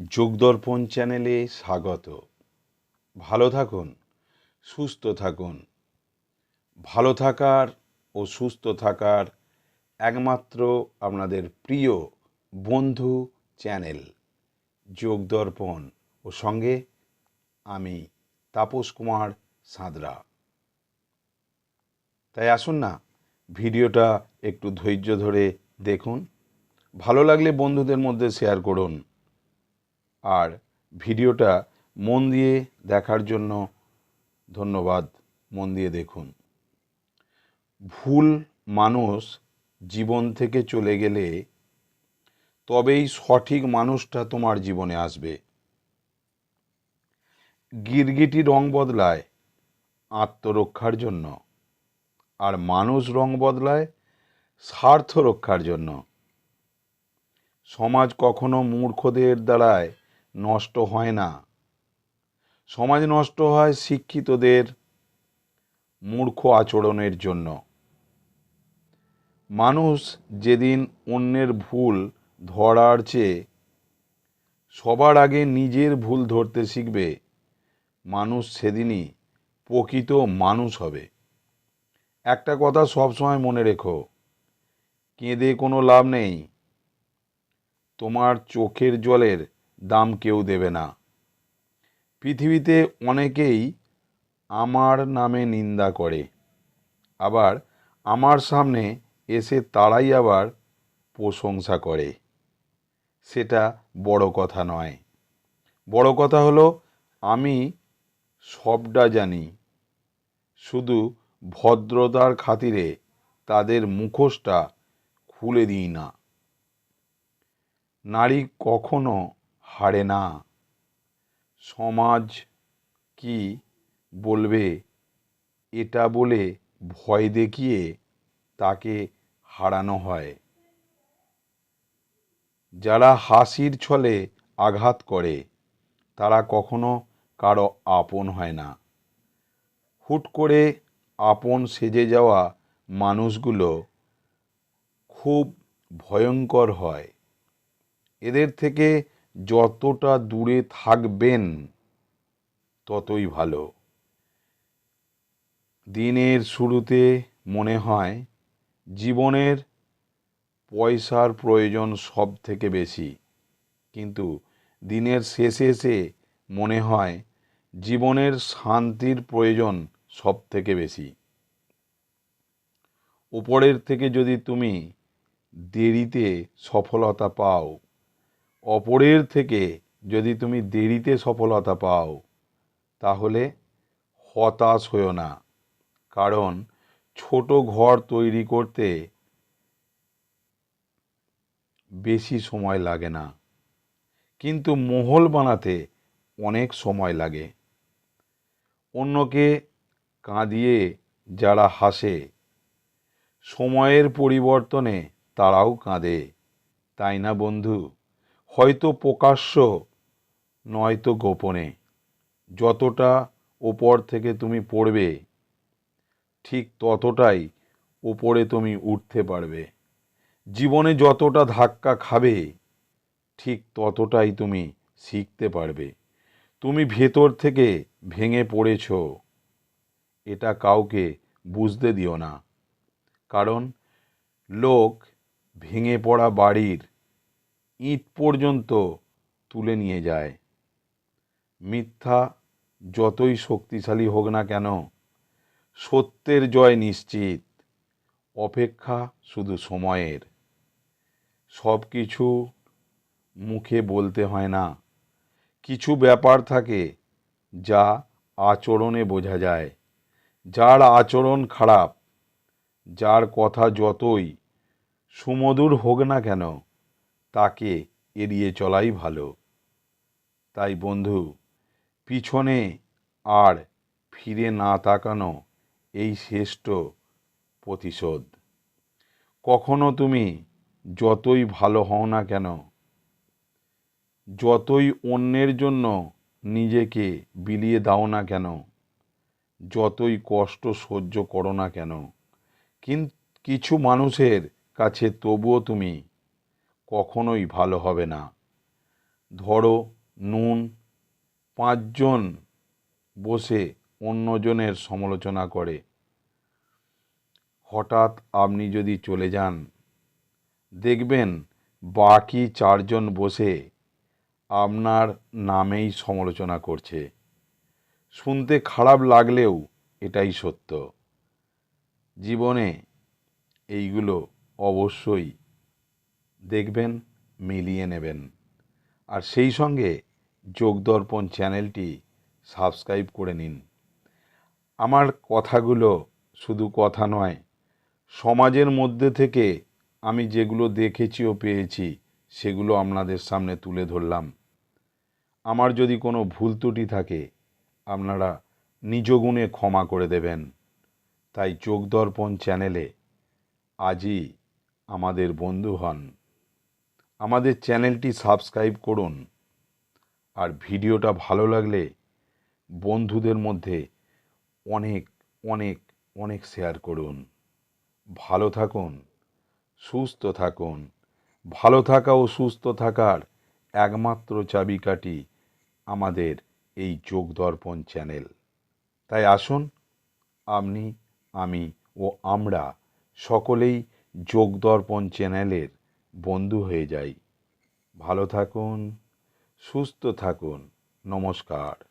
যোগদর্পণ চ্যানেলে স্বাগত। ভালো থাকুন, সুস্থ থাকুন। ভালো থাকার ও সুস্থ থাকার একমাত্র আপনাদের প্রিয় বন্ধু চ্যানেল যোগদর্পণ। ও সঙ্গে আমি তাপস কুমার সাঁতরা। তাই আসুন না, ভিডিওটা একটু ধৈর্য ধরে দেখুন। ভালো লাগলে বন্ধুদের মধ্যে শেয়ার করুন। আর ভিডিওটা মন দিয়ে দেখার জন্য ধন্যবাদ, মন দিয়ে দেখুন। ভুল মানুষ জীবন থেকে চলে গেলে তবেই সঠিক মানুষটা তোমার জীবনে আসবে। গিরগিটি রং বদলায় আত্মরক্ষার জন্য আর মানুষ রং বদলায় স্বার্থ রক্ষার জন্য। সমাজ কখনো মূর্খদের দ্বারায় নষ্ট হয় না। সমাজ নষ্ট হয় শিক্ষিতদের মূর্খ আচরণের জন্য। মানুষ যেদিন অন্যের ভুল ধরার চেয়ে সবার আগে নিজের ভুল ধরতে শিখবে, মানুষ সেদিনই প্রকৃত মানুষ হবে। একটা কথা সবসময় মনে রেখো, কেঁদে কোনো লাভ নেই। তোমার চোখের জলের দাম কেউ দেবে না। পৃথিবীতে অনেকেই আমার নামে নিন্দা করে। আবার আমার সামনে এসে তারাই আবার প্রশংসা করে। সেটা বড় কথা নয়। বড় কথা হলো, আমি সবটা জানি। শুধু ভদ্রতার খাতিরে তাদের মুখোশটা খুলে দিই না। নারী কখনো হারে না। সমাজ কি বলবে? এটা বলে ভয় দেখিয়ে তাকে হারানো হয়। যারা হাসির ছলে আঘাত করে, তারা কখনো কারও আপন হয় না। হুট করে আপন সেজে যাওয়া মানুষগুলো খুব ভয়ঙ্কর হয়। এদের থেকে যতটা দূরে থাকবেন, ততই ভালো। দিনের শুরুতে মনে হয় জীবনের পয়সার প্রয়োজন সব থেকে বেশি, কিন্তু দিনের শেষে এসে মনে হয় জীবনের শান্তির প্রয়োজন সব থেকে বেশি। উপরের থেকে যদি তুমি দেরিতে সফলতা পাও অপরের থেকে যদি তুমি দেরিতে সফলতা পাও, তাহলে হতাশ হও না। কারণ ছোট ঘর তৈরি করতে বেশি সময় লাগে না। কিন্তু মহল বানাতে অনেক সময় লাগে। অন্যকে কাঁদিয়ে যারা হাসে, সময়ের পরিবর্তনে তারাও কাঁদে। তাই না বন্ধু? হয়তো প্রকাশ্য, নয়তো গোপনে। যতটা ওপর থেকে তুমি পড়বে, ঠিক ততটাই ওপরে তুমি উঠতে পারবে। জীবনে যতটা ধাক্কা খাবে, ঠিক ততটাই তুমি শিখতে পারবে। তুমি ভেতর থেকে ভেঙে পড়েছ, এটা কাউকে বুঝতে দিও না। কারণ লোক ভেঙে পড়া বাড়ির ইট পর্যন্ত তুলে নিয়ে যায়। মিথ্যা যতই শক্তিশালী হোক না কেন, সত্যের জয় নিশ্চিত, অপেক্ষা শুধু সময়ের। সব কিছু মুখে বলতে হয় না। কিছু ব্যাপার থাকে যা আচরণে বোঝা যায়। যার আচরণ খারাপ, যার কথা যতই সুমধুর হোক না কেন তাকে এড়িয়ে চলাই ভালো। তাই বন্ধু, পিছনে আর ফিরে না তাকানো এই শ্রেষ্ঠ প্রতিশোধ। কখনো তুমি যতই ভালো হও না কেন, যতই অন্যের জন্য নিজেকে বিলিয়ে দাও না কেন, যতই কষ্ট সহ্য করো না কেন কিন্তু কিছু মানুষের কাছে তবুও তুমি কখনোই ভালো হবে না। ধরো নুন, পাঁচজন বসে অন্যজনের সমালোচনা করে। হঠাৎ আপনি যদি চলে যান, দেখবেন বাকি চারজন বসে আপনার নামেই সমালোচনা করছে। শুনতে খারাপ লাগলেও এটাই সত্য। জীবনে এইগুলো অবশ্যই দেখবেন, মিলিয়ে নেবেন। আর সেই সঙ্গে যোগদর্পণ চ্যানেলটি সাবস্ক্রাইব করে নিন। আমার কথাগুলো শুধু কথা নয়, সমাজের মধ্যে থেকে আমি যেগুলো দেখেছি ও পেয়েছি, সেগুলো আপনাদের সামনে তুলে ধরলাম। আমার যদি কোনো ভুল ত্রুটি থাকে, আপনারা নিজ গুণে ক্ষমা করে দেবেন। তাই যোগদর্পণ চ্যানেলে আজই আমাদের বন্ধু হন। আমাদের চ্যানেলটি সাবস্ক্রাইব করুন। আর ভিডিওটা ভালো লাগলে বন্ধুদের মধ্যে অনেক অনেক অনেক শেয়ার করুন। ভালো থাকুন, সুস্থ থাকুন। ভালো থাকা ও সুস্থ থাকার একমাত্র চাবিকাঠি আমাদের এই যোগদর্পণ চ্যানেল। তাই আসুন, আপনি, আমি ও আমরা সকলেই যোগদর্পণ চ্যানেলের বন্ধু হয়ে যাই। ভালো থাকুন সুস্থ থাকুন। নমস্কার।